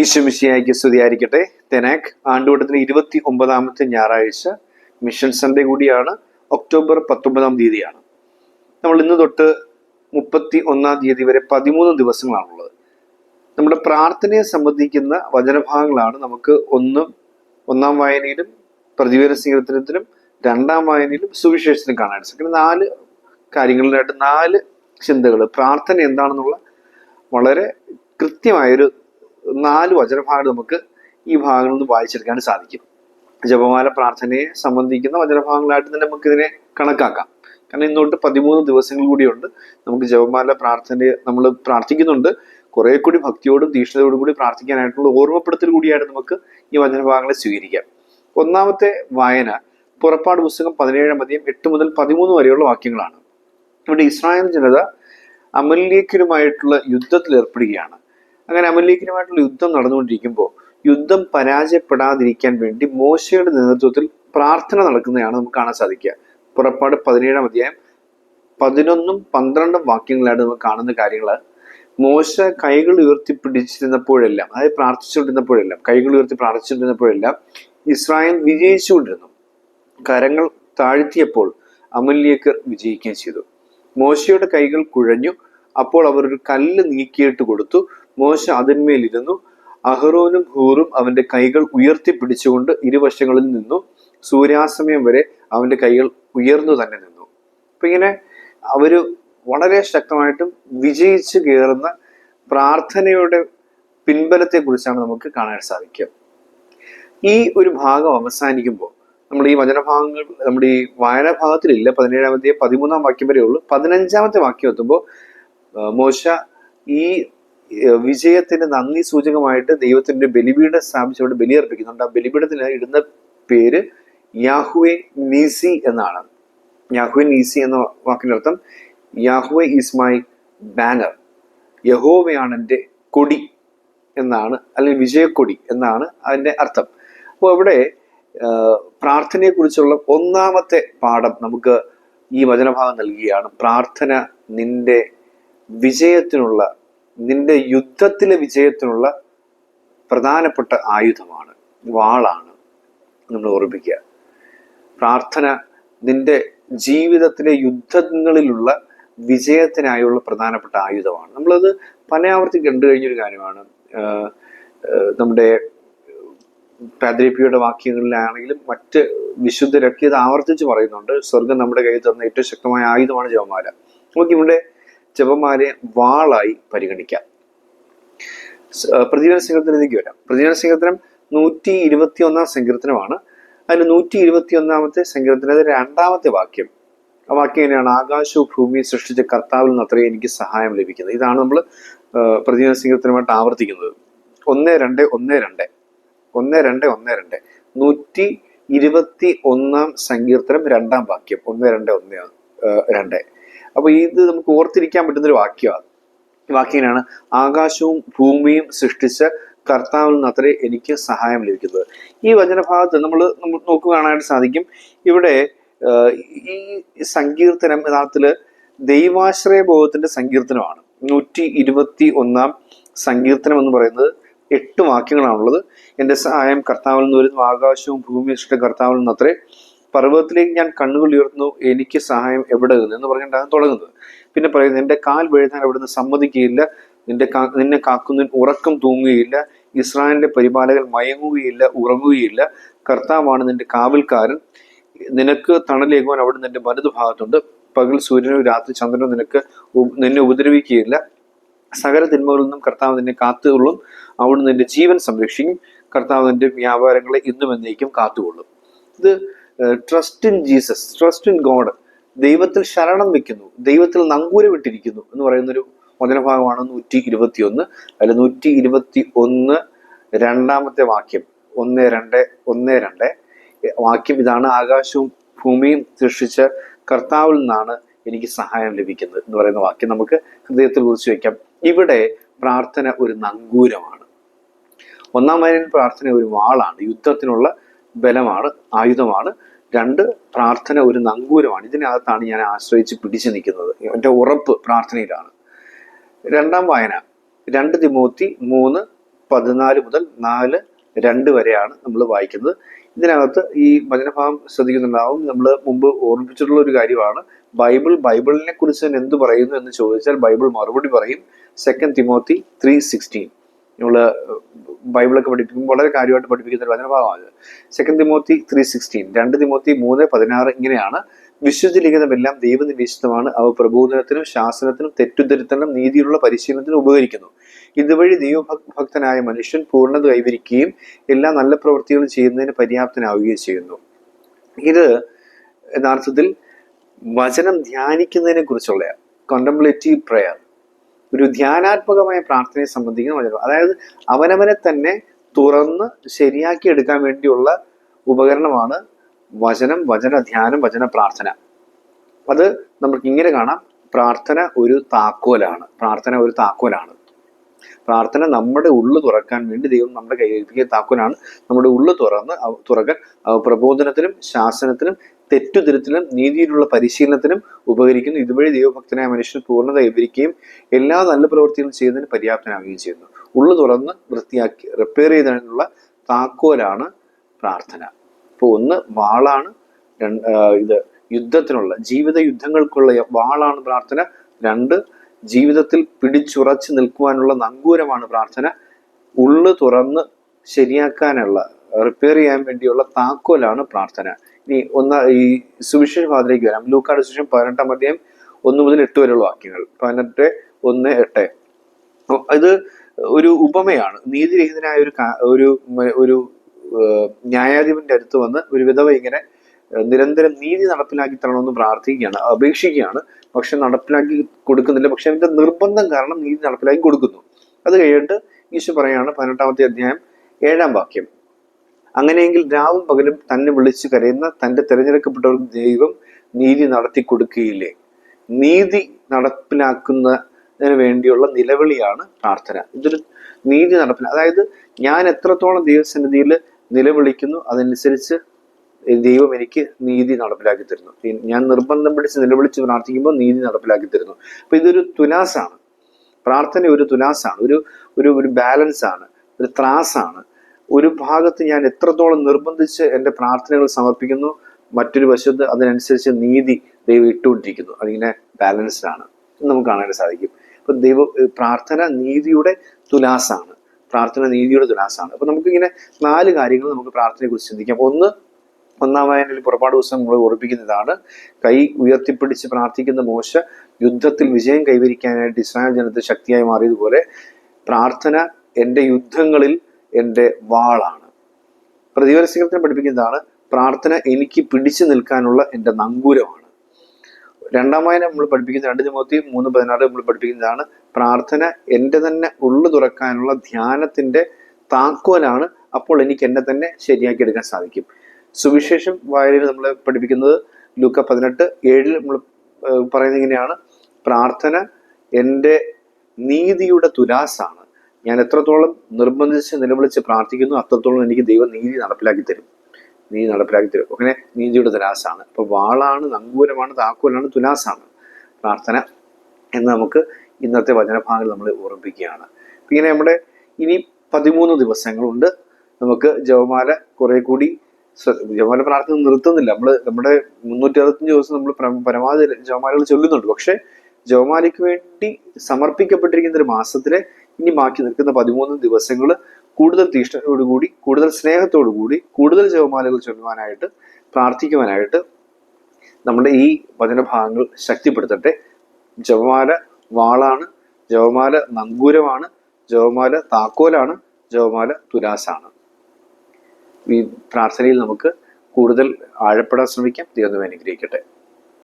ഈശ്വമിശിയായിക്ക് സ്തുതിയായിരിക്കട്ടെ. തെനാക് ആണ്ടുകൂട്ടത്തിന് ഇരുപത്തി ഒമ്പതാമത്തെ ഞായറാഴ്ച മിഷൻ സൺഡേ കൂടിയാണ്. ഒക്ടോബർ പത്തൊമ്പതാം തീയതിയാണ്. നമ്മൾ ഇന്ന് തൊട്ട് മുപ്പത്തി ഒന്നാം തീയതി വരെ പതിമൂന്ന് ദിവസങ്ങളാണുള്ളത്. നമ്മുടെ പ്രാർത്ഥനയെ സംബന്ധിക്കുന്ന വചനഭാഗങ്ങളാണ് നമുക്ക് ഒന്ന് ഒന്നാം വായനയിലും പ്രതിവേദ സ്വീകരണത്തിനും രണ്ടാം വായനയിലും സുവിശേഷത്തിലും കാണാൻ സാധിക്കും. നാല് കാര്യങ്ങളിലായിട്ട് നാല് ചിന്തകൾ പ്രാർത്ഥന എന്താണെന്നുള്ള വളരെ കൃത്യമായൊരു നാല് വചനഭാഗങ്ങൾ നമുക്ക് ഈ ഭാഗങ്ങളിൽ നിന്ന് വായിച്ചെടുക്കാൻ സാധിക്കും. ജപമാല പ്രാർത്ഥനയെ സംബന്ധിക്കുന്ന വചനഭാഗങ്ങളായിട്ട് തന്നെ നമുക്ക് ഇതിനെ കണക്കാക്കാം. കാരണം ഇന്നോട്ട് പതിമൂന്ന് ദിവസങ്ങൾ കൂടിയുണ്ട്. നമുക്ക് ജപമാല പ്രാർത്ഥന നമ്മൾ പ്രാർത്ഥിക്കുന്നുണ്ട്. കുറെ കൂടി ഭക്തിയോടും തീഷ്ണതയോടും കൂടി പ്രാർത്ഥിക്കാനായിട്ടുള്ള ഓർമ്മപ്പെടുത്തൽ കൂടിയായിട്ട് നമുക്ക് ഈ വചനഭാഗങ്ങളെ സ്വീകരിക്കാം. ഒന്നാമത്തെ വായന പുറപ്പാട് പുസ്തകം പതിനേഴാം അധികം എട്ട് മുതൽ പതിമൂന്ന് വരെയുള്ള വാക്യങ്ങളാണ്. ഇവിടെ ഇസ്രായേൽ ജനത അമല്യക്കരുമായിട്ടുള്ള യുദ്ധത്തിൽ ഏർപ്പെടുകയാണ്. അങ്ങനെ അമലീഖിനുമായിട്ടുള്ള യുദ്ധം നടന്നുകൊണ്ടിരിക്കുമ്പോൾ യുദ്ധം പരാജയപ്പെടാതിരിക്കാൻ വേണ്ടി മോശയുടെ നേതൃത്വത്തിൽ പ്രാർത്ഥന നടക്കുന്നതാണ് നമുക്ക് കാണാൻ സാധിക്കുക. പുറപ്പാട് പതിനേഴാം അധ്യായം പതിനൊന്നും പന്ത്രണ്ടും വാക്യങ്ങളായിട്ട് നമുക്ക് കാണുന്ന കാര്യങ്ങൾ മോശ കൈകൾ ഉയർത്തി പിടിച്ചിരുന്നപ്പോഴെല്ലാം അതായത് പ്രാർത്ഥിച്ചുകൊണ്ടിരുന്നപ്പോഴെല്ലാം കൈകൾ ഉയർത്തി പ്രാർത്ഥിച്ചുകൊണ്ടിരുന്നപ്പോഴെല്ലാം ഇസ്രായേൽ വിജയിച്ചുകൊണ്ടിരുന്നു. കരങ്ങൾ താഴ്ത്തിയപ്പോൾ അമല്യക്കർ വിജയിക്കുകയും ചെയ്തു. മോശയുടെ കൈകൾ കുഴഞ്ഞു അപ്പോൾ അവർ ഒരു കല്ല് നീക്കിയിട്ട് കൊടുത്തു. മോശ അതിന്മേലിരുന്നു. അഹ്റോനും ഹൂറും അവന്റെ കൈകൾ ഉയർത്തി പിടിച്ചുകൊണ്ട് ഇരുവശങ്ങളിൽ നിന്നും സൂര്യാസമയം വരെ അവന്റെ കൈകൾ ഉയർന്നു തന്നെ നിന്നു. അപ്പൊ ഇങ്ങനെ അവർ വളരെ ശക്തമായിട്ടും വിജയിച്ച് കയറുന്ന പ്രാർത്ഥനയുടെ പിൻബലത്തെ കുറിച്ചാണ് നമുക്ക് കാണാൻ സാധിക്കുക. ഈ ഒരു ഭാഗം അവസാനിക്കുമ്പോൾ നമ്മൾ ഈ വചനഭാഗങ്ങൾ നമ്മുടെ ഈ വായന ഭാഗത്തിലില്ല പതിനേഴാമത്തെ പതിമൂന്നാം വാക്യം വരെ ഉള്ളൂ പതിനഞ്ചാമത്തെ വാക്യം എത്തുമ്പോൾ മോശ ഈ ആ, വിജയത്തിന്റെ നന്ദി സൂചകമായിട്ട് ദൈവത്തിന്റെ ബലിപീഠം സ്ഥാപിച്ചുകൊണ്ട് ബലിയർപ്പിക്കുന്നുണ്ട് ആ ബലിപീഠത്തിന് ഇടുന്ന പേര് യാഹുവെ നീസി എന്നാണ്. യാഹുവെ നീസി എന്ന വാക്കിന്റെ അർത്ഥം യാഹുവെ ഈസ് മൈ ബാനർ. യഹോവയാണ് എന്റെ കൊടി എന്നാണ് അല്ലെങ്കിൽ വിജയക്കൊടി എന്നാണ് അതിന്റെ അർത്ഥം. അപ്പോൾ അവിടെ പ്രാർത്ഥനയെക്കുറിച്ചുള്ള ഒന്നാമത്തെ പാഠം നമുക്ക് ഈ വചനഭാഗം നൽകുകയാണ്. പ്രാർത്ഥന നിന്റെ വിജയത്തിനുള്ള നിന്റെ യുദ്ധത്തിലെ വിജയത്തിനുള്ള പ്രധാനപ്പെട്ട ആയുധമാണ്. വാളാണ്. നമ്മൾ ഓർമ്മിക്കുക പ്രാർത്ഥന നിന്റെ ജീവിതത്തിലെ യുദ്ധങ്ങളിലുള്ള വിജയത്തിനായുള്ള പ്രധാനപ്പെട്ട ആയുധമാണ്. നമ്മളത് പലയാവർത്തി കണ്ടു കഴിഞ്ഞൊരു കാര്യമാണ്. നമ്മുടെ പാദ്രിപ്പിയുടെ വാക്യങ്ങളിലാണെങ്കിലും മറ്റ് വിശുദ്ധരൊക്കെ ഇത് ആവർത്തിച്ച് പറയുന്നുണ്ട്. സ്വർഗം നമ്മുടെ കയ്യിൽ തന്ന ഏറ്റവും ശക്തമായ ആയുധമാണ് ജവമാല നമുക്ക് ഇവിടെ ജപമാലയെ വാളായി പരിഗണിക്കാം. സ്- ആ, പ്രതിദിന സങ്കീർത്തനത്തിലേക്ക് വരാം. പ്രതിദിന സങ്കീർത്തനം നൂറ്റി ഇരുപത്തി ഒന്നാം സങ്കീർത്തനമാണ്. അതിന് നൂറ്റി ഇരുപത്തി ഒന്നാമത്തെ സങ്കീർത്തനത്തിലെ രണ്ടാമത്തെ വാക്യം. ആ വാക്യം എങ്ങനെയാണ്? ആകാശവും ഭൂമിയും സൃഷ്ടിച്ച കർത്താവിൽ നിന്ന് അത്രയും എനിക്ക് സഹായം ലഭിക്കുന്നത് ഇതാണ് നമ്മൾ പ്രതിദിന സങ്കീർത്തനമായിട്ട് ആവർത്തിക്കുന്നത്. ഒന്ന് രണ്ട് ഒന്ന് രണ്ട്. ഒന്ന് രണ്ട് ഒന്ന് രണ്ട്. നൂറ്റി ഇരുപത്തി ഒന്നാം സങ്കീർത്തനം രണ്ടാം വാക്യം. ഒന്ന് രണ്ട് ഒന്ന് രണ്ട്. അപ്പൊ ഇത് നമുക്ക് ഓർത്തിരിക്കാൻ പറ്റുന്നൊരു വാക്യമാണ് വാക്യനാണ് ആകാശവും ഭൂമിയും സൃഷ്ടിച്ച കർത്താവിൽ നിന്ന് അത്രേ എനിക്ക് സഹായം ലഭിക്കുന്നത്. ഈ വചനഭാഗത്ത് നമ്മൾ നമ്മൾ നോക്കുകയാണായിട്ട് സാധിക്കും. ഇവിടെ ഈ സങ്കീർത്തനം യഥാർത്ഥത്തിൽ ദൈവാശ്രയ ബോധത്തിന്റെ സങ്കീർത്തനമാണ്. നൂറ്റി ഇരുപത്തി ഒന്നാം സങ്കീർത്തനം എന്ന് പറയുന്നത് എട്ട് വാക്യങ്ങളാണുള്ളത്. എന്റെ സഹായം കർത്താവിൽ നിന്ന് വരുന്നു. ആകാശവും ഭൂമിയും സൃഷ്ടിച്ച കർത്താവിൽ നിന്ന് അത്രേ പർവതത്തിലേക്ക് ഞാൻ കണ്ണുകൾ ഉയർത്തുന്നു എനിക്ക് സഹായം എവിടെ നിന്ന് എന്ന് പറഞ്ഞിട്ടാണ് തുടങ്ങുന്നത്. പിന്നെ പറയുന്നത് നിന്റെ കാൽ വീഴുത്താൻ അവിടുന്ന് സമ്മതിക്കുകയില്ല. നിന്റെ നിന്നെ കാക്കുന്നതിന് ഉറക്കം തൂങ്ങുകയില്ല. ഇസ്രായേലിന്റെ പരിപാലകൻ മയങ്ങുകയില്ല ഉറങ്ങുകയില്ല. കർത്താവാണ് നിന്റെ കാവൽക്കാരൻ. നിനക്ക് തണലേകുവാൻ അവിടെ നിന്റെ വലതു ഭാഗത്തുണ്ട് പകൽ സൂര്യനും രാത്രി ചന്ദ്രനും നിനക്ക് നിന്നെ ഉപദ്രവിക്കുകയില്ല. സകല തിന്മകളിൽ നിന്നും കർത്താവ് നിന്നെ കാത്തുകൊള്ളും. അവിടുന്ന് നിന്റെ ജീവൻ സംരക്ഷിക്കും. കർത്താവ് നിന്റെ വ്യാപാരങ്ങളെ ഇന്നും എന്നേക്കും കാത്തുകൊള്ളും. ഇത് trust in Jesus trust in God ദൈവത്തിൽ ശരണം വെക്കുന്നു. ദൈവത്തിൽ നങ്കൂരമിട്ടിരിക്കുന്നു എന്ന് പറയുന്നൊരു വചനഭാഗമാണ് നൂറ്റി ഇരുപത്തി ഒന്ന് അതിൽ നൂറ്റി ഇരുപത്തി ഒന്ന് രണ്ടാമത്തെ വാക്യം. ഒന്ന് രണ്ട് ഒന്ന് രണ്ട്. വാക്യം ഇതാണ്. ആകാശവും ഭൂമിയും സൃഷ്ടിച്ച കർത്താവിൽ നിന്നാണ് എനിക്ക് സഹായം ലഭിക്കുന്നത് എന്ന് പറയുന്ന വാക്യം. നമുക്ക് ഹൃദയത്തിൽ കുറിച്ച് വെക്കാം. ഇവിടെ പ്രാർത്ഥന ഒരു നങ്കൂരമാണ്. ഒന്നാം പ്രാർത്ഥന ഒരു വാളാണ്. യുദ്ധത്തിനുള്ള ബലമാണ് ആയുധമാണ്. രണ്ട് പ്രാർത്ഥന ഒരു നങ്കൂരമാണ്. ഇതിനകത്താണ് ഞാൻ ആശ്രയിച്ച് പിടിച്ചു നിൽക്കുന്നത്. എന്റെ ഉറപ്പ് പ്രാർത്ഥനയിലാണ്. രണ്ടാം വായന. രണ്ട് തിമൂത്തി മൂന്ന് പതിനാല് മുതൽ നാല് രണ്ട് വരെയാണ് നമ്മൾ വായിക്കുന്നത്. ഇതിനകത്ത് ഈ വചനഭാഗം ശ്രദ്ധിക്കുന്നുണ്ടാവും. നമ്മൾ മുമ്പ് ഓർമ്മിച്ചിട്ടുള്ള ഒരു കാര്യമാണ്. ബൈബിൾ ബൈബിളിനെ കുറിച്ച് തന്നെ എന്ത് പറയുന്നു എന്ന് ചോദിച്ചാൽ ബൈബിൾ മറുപടി പറയും. സെക്കൻഡ് തിമോത്തി ത്രീ സിക്സ്റ്റീൻ നമ്മൾ ബൈബിളൊക്കെ പഠിപ്പിക്കും വളരെ കാര്യമായിട്ട് പഠിപ്പിക്കുന്ന ഒരു വചനഭാഗമാണ് സെക്കൻഡ് തിമോത്തി ത്രീ സിക്സ്റ്റീൻ രണ്ട് തിമോത്തി മൂന്ന് പതിനാറ് ഇങ്ങനെയാണ്. വിശുദ്ധ ലിഖിതമെല്ലാം ദൈവനിവേശിതമാണ് അവ പ്രബോധനത്തിനും ശാസനത്തിനും തെറ്റുതിരുത്തലിനും നീതിയിലുള്ള പരിശീലനത്തിനും ഉപകരിക്കുന്നു. ഇതുവഴി ദൈവഭക്തനായ മനുഷ്യൻ പൂർണത കൈവരിക്കുകയും എല്ലാ നല്ല പ്രവൃത്തികളും ചെയ്യുന്നതിന് പര്യാപ്തനാവുകയും ചെയ്യുന്നു. ഇത് യഥാർത്ഥത്തിൽ വചനം ധ്യാനിക്കുന്നതിനെ കുറിച്ചുള്ള കോണ്ടംപ്ലേറ്റീവ് പ്രയർ ഒരു ധ്യാനാത്മകമായ പ്രാർത്ഥനയെ സംബന്ധിക്കുന്ന വചനം. അതായത് അവനവനെ തന്നെ തുറന്ന് ശരിയാക്കി എടുക്കാൻ വേണ്ടിയുള്ള ഉപകരണമാണ് വചനം വചന ധ്യാനം വചന പ്രാർത്ഥന. അത് നമുക്ക് ഇങ്ങനെ കാണാം. പ്രാർത്ഥന ഒരു താക്കോലാണ്. പ്രാർത്ഥന ഒരു താക്കോലാണ്. പ്രാർത്ഥന നമ്മുടെ ഉള്ളു തുറക്കാൻ വേണ്ടി ദൈവം നമ്മുടെ കൈ ഏൽപ്പിക്കുന്ന താക്കോലാണ്. നമ്മുടെ ഉള്ളു തുറന്ന് തുറക്കാൻ പ്രബോധനത്തിനും ശാസനത്തിനും തെറ്റുതിരുത്തിനും നീതിയിലുള്ള പരിശീലനത്തിനും ഉപകരിക്കുന്നു. ഇതുവഴി ദൈവഭക്തനായ മനുഷ്യൻ പൂർണത കൈവരിക്കുകയും എല്ലാ നല്ല പ്രവൃത്തികളും ചെയ്യുന്നതിന് പര്യാപ്തനാവുകയും ചെയ്യുന്നു. ഉള്ളു തുറന്ന് വൃത്തിയാക്കി റിപ്പയർ ചെയ്തതിനുള്ള താക്കോലാണ് പ്രാർത്ഥന. ഇപ്പോൾ ഒന്ന് വാളാണ് ഇത് യുദ്ധത്തിനുള്ള ജീവിത യുദ്ധങ്ങൾക്കുള്ള വാളാണ് പ്രാർത്ഥന. രണ്ട് ജീവിതത്തിൽ പിടിച്ചുറച്ച് നിൽക്കുവാനുള്ള നങ്കൂരമാണ് പ്രാർത്ഥന. ഉള്ളു തുറന്ന് ശരിയാക്കാനുള്ള റിപ്പയർ ചെയ്യാൻ വേണ്ടിയുള്ള താക്കോലാണ് പ്രാർത്ഥന. ഇനി ഒന്ന ഈ സുവിശേഷ ഭാഗത്തിലേക്ക് വരാം. ലൂക്കാട് സുവിശേഷം പതിനെട്ടാം അധ്യായം ഒന്ന് മുതൽ എട്ട് വരെയുള്ള വാക്യങ്ങൾ. പതിനെട്ട് ഒന്ന് എട്ട്. ഇത് ഒരു ഉപമയാണ്. നീതിരഹിതനായ ഒരു ഒരു ഒരു ന്യായാധിപന്റെ അടുത്ത് വന്ന് ഒരു വിധവ ഇങ്ങനെ നിരന്തരം നീതി നടപ്പിലാക്കി തരണമെന്ന് പ്രാർത്ഥിക്കുകയാണ് അപേക്ഷിക്കുകയാണ്. പക്ഷെ നടപ്പിലാക്കി കൊടുക്കുന്നില്ല. പക്ഷെ അതിന്റെ നിർബന്ധം കാരണം നീതി നടപ്പിലാക്കി കൊടുക്കുന്നു. അത് കഴിഞ്ഞിട്ട് ഈശോ പറയാണ് പതിനെട്ടാമത്തെ അധ്യായം ഏഴാം വാക്യം. അങ്ങനെയെങ്കിൽ രാവും പകലും തന്നെ വിളിച്ച് കരയുന്ന തന്റെ തിരഞ്ഞെടുക്കപ്പെട്ടവർക്ക് ദൈവം നീതി നടത്തി കൊടുക്കുകയില്ലേ? നീതി നടപ്പിലാക്കുന്നതിന് വേണ്ടിയുള്ള നിലവിളിയാണ് പ്രാർത്ഥന. ഇതൊരു നീതി നടപ്പില അതായത് ഞാൻ എത്രത്തോളം ദൈവസന്നിധിയിൽ നിലവിളിക്കുന്നു അതനുസരിച്ച് ദൈവം എനിക്ക് നീതി നടപ്പിലാക്കി തരുന്നു. ഞാൻ നിർബന്ധം പിടിച്ച് നിലവിളിച്ച് പ്രാർത്ഥിക്കുമ്പോൾ നീതി നടപ്പിലാക്കി തരുന്നു. അപ്പൊ ഇതൊരു തുലാസാണ്. പ്രാർത്ഥന ഒരു തുലാസാണ്. ഒരു ഒരു ഒരു ബാലൻസ് ആണ്. ഒരു ത്രാസാണ്. ഒരു ഭാഗത്ത് ഞാൻ എത്രത്തോളം നിർബന്ധിച്ച് എന്റെ പ്രാർത്ഥനകൾ സമർപ്പിക്കുന്നു മറ്റൊരു വശത്ത് അതിനനുസരിച്ച് നീതി ദൈവം ഇട്ടുകൊണ്ടിരിക്കുന്നു. അതിങ്ങനെ ബാലൻസ്ഡ് ആണ്. നമുക്ക് കാണാൻ സാധിക്കും. അപ്പൊ ദൈവ പ്രാർത്ഥന നീതിയുടെ തുലാസാണ്. പ്രാർത്ഥന നീതിയുടെ തുലാസാണ്. അപ്പൊ നമുക്കിങ്ങനെ നാല് കാര്യങ്ങൾ നമുക്ക് പ്രാർത്ഥനയെ കുറിച്ച് ചിന്തിക്കാം. ഒന്ന് ഒന്നാമായ പുറപ്പാട് ദിവസം നമ്മൾ ഓർപ്പിക്കുന്നതാണ് കൈ ഉയർത്തിപ്പിടിച്ച് പ്രാർത്ഥിക്കുന്ന മോശ യുദ്ധത്തിൽ വിജയം കൈവരിക്കാനായിട്ട് ഇസ്രായേൽ ജനത്തെ ശക്തിയായി മാറിയതുപോലെ പ്രാർത്ഥന എന്റെ യുദ്ധങ്ങളിൽ എന്റെ വാളാണ്. പ്രതിവര സിംഗത്തിനെ പഠിപ്പിക്കുന്നതാണ് പ്രാർത്ഥന എനിക്ക് പിടിച്ചു നിൽക്കാനുള്ള എന്റെ നങ്കൂരമാണ്. രണ്ടാം വായന നമ്മൾ പഠിപ്പിക്കുന്ന രണ്ട് ജമൂത്തി മൂന്ന് പതിനാറ് നമ്മൾ പഠിപ്പിക്കുന്നതാണ് പ്രാർത്ഥന എന്റെ തന്നെ ഉള്ളു തുറക്കാനുള്ള ധ്യാനത്തിന്റെ താക്കോലാണ് അപ്പോൾ എനിക്ക് എന്നെ തന്നെ ശരിയാക്കി എടുക്കാൻ സാധിക്കും. സുവിശേഷം വായനയിൽ നമ്മൾ പഠിപ്പിക്കുന്നത് ലൂക്ക പതിനെട്ട് ഏഴിൽ നമ്മൾ പറയുന്നത് ഇങ്ങനെയാണ്. പ്രാർത്ഥന എന്റെ നീതിയുടെ തുലാസാണ്. ഞാൻ എത്രത്തോളം നിർബന്ധിച്ച് നിലവിളിച്ച് പ്രാർത്ഥിക്കുന്നു അത്രത്തോളം എനിക്ക് ദൈവം നീതി നടപ്പിലാക്കി തരും. നീതി നടപ്പിലാക്കി തരും. അങ്ങനെ നീതിയുടെ തുലാസാണ് ഇപ്പൊ വാളാണ് നങ്കൂരമാണ് താക്കോലാണ് തുലാസാണ് പ്രാർത്ഥന എന്ന് നമുക്ക് ഇന്നത്തെ വചനഭാഗം നമ്മൾ ഓർമ്മിപ്പിക്കുകയാണ്. ഇങ്ങനെ നമ്മുടെ ഇനി പതിമൂന്ന് ദിവസങ്ങളുണ്ട്. നമുക്ക് ജവമാല കുറെ കൂടി ജവമാല പ്രാർത്ഥന നിർത്തുന്നില്ല. നമ്മൾ നമ്മുടെ മുന്നൂറ്റി അറുപത്തഞ്ച് ദിവസം നമ്മൾ പ്ര- പരമാവധി ജവമാലകൾ ചൊല്ലുന്നുണ്ട്. പക്ഷെ ജവമാലയ്ക്ക് വേണ്ടി സമർപ്പിക്കപ്പെട്ടിരിക്കുന്ന ഒരു മാസത്തിലെ ഇനി ബാക്കി നിൽക്കുന്ന പതിമൂന്ന് ദിവസങ്ങൾ കൂടുതൽ തീഷ്ണതയോടുകൂടി കൂടുതൽ സ്നേഹത്തോടുകൂടി കൂടുതൽ ജവമാലകൾ ചൊല്ലുവാനായിട്ട് പ്രാർത്ഥിക്കുവാനായിട്ട് നമ്മുടെ ഈ വചനഭാഗങ്ങൾ ശക്തിപ്പെടുത്തട്ടെ. ജവമാല വാളാണ് ജവമാല നങ്കൂരമാണ് ജവമാല താക്കോലാണ് ജവമാല തുലാസാണ് ഈ പ്രാർത്ഥനയിൽ നമുക്ക് കൂടുതൽ ആഴപ്പെടാൻ ശ്രമിക്കാം. ദൈവം അനുഗ്രഹിക്കട്ടെ.